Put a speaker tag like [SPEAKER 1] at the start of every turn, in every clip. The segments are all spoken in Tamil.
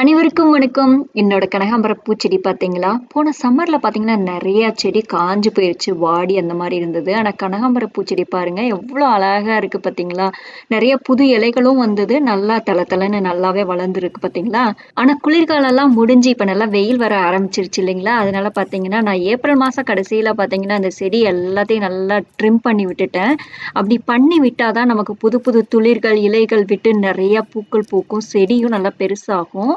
[SPEAKER 1] அனைவருக்கும் வணக்கம். என்னோட கனகாம்பர பூச்செடி பார்த்தீங்களா போன சம்மரில் பார்த்தீங்கன்னா நிறைய செடி காஞ்சு போயிடுச்சு வாடி அந்த மாதிரி இருந்தது. ஆனால் கனகாம்பர பூச்செடி பாருங்கள் எவ்வளோ அழகாக இருக்குது பார்த்தீங்களா நிறைய புது இலைகளும் வந்தது. நல்லா தலை தலைன்னு நல்லாவே வளர்ந்துருக்கு பார்த்தீங்களா ஆனால் குளிர்காலம்லாம் முடிஞ்சு இப்போ நல்லா வெயில் வர ஆரம்பிச்சிருச்சு இல்லைங்களா? அதனால பார்த்தீங்கன்னா நான் ஏப்ரல் மாதம் கடைசியில் பார்த்தீங்கன்னா அந்த செடி எல்லாத்தையும் நல்லா ட்ரிம் பண்ணி விட்டுட்டேன். அப்படி பண்ணி விட்டால் தான் நமக்கு புது புது துளிர்கள் இலைகள் விட்டு நிறைய பூக்கள் பூக்கும். செடியும் நல்லா பெருசாகும்.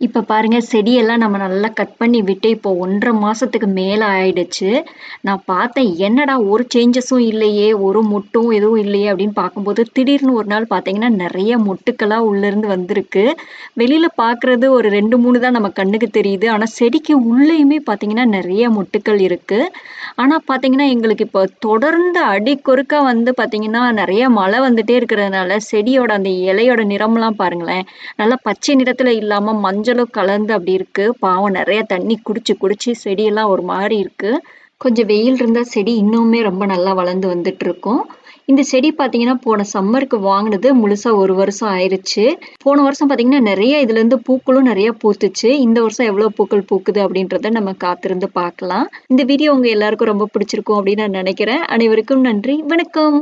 [SPEAKER 1] இப்போ பாருங்க செடியெல்லாம் நம்ம நல்லா கட் பண்ணி விட்டு இப்போ ஒன்றரை மாசத்துக்கு மேலே ஆயிடுச்சு. நான் பார்த்தேன் என்னடா ஒரு சேஞ்சஸும் இல்லையே ஒரு மொட்டும் எதுவும் இல்லையே அப்படின்னு பார்க்கும்போது திடீர்னு ஒரு நாள் பார்த்தீங்கன்னா நிறைய மொட்டுக்களாக உள்ளேருந்து வந்திருக்கு. வெளியில் பார்க்குறது ஒரு ரெண்டு மூணு தான் நம்ம கண்ணுக்கு தெரியுது. ஆனால் செடிக்கு உள்ளேயுமே பார்த்தீங்கன்னா நிறைய மொட்டுக்கள் இருக்குது ஆனால் பார்த்தீங்கன்னா எங்களுக்கு இப்போ தொடர்ந்து அடிக்கொருக்கா வந்து பார்த்தீங்கன்னா நிறைய மழை வந்துட்டே இருக்கிறதுனால செடியோட அந்த இலையோட நிறம்லாம் பாருங்களேன் நல்லா பச்சை நிறத்தில் இல்லாமல் மஞ்சளும் கலந்து அப்படி இருக்கு. பாவம் நிறைய தண்ணி குடிச்சு குடிச்சு செடியெல்லாம் ஒரு மாதிரி இருக்கு. கொஞ்சம் வெயில் இருந்தால் செடி இன்னுமே ரொம்ப நல்லா வளர்ந்து வந்துட்டு இருக்கும் இந்த செடி பார்த்தீங்கன்னா போன சம்மருக்கு வாங்கினது முழுசா ஒரு வருஷம் ஆயிருச்சு. போன வருஷம் பார்த்தீங்கன்னா நிறைய இதுல இருந்து பூக்களும் நிறைய பூத்துச்சு. இந்த வருஷம் எவ்வளவு பூக்கள் பூக்குது அப்படின்றத நம்ம காத்திருந்து பார்க்கலாம். இந்த வீடியோ உங்க எல்லாருக்கும் ரொம்ப பிடிச்சிருக்கும் அப்படின்னு நான் நினைக்கிறேன். அனைவருக்கும் நன்றி. வணக்கம்.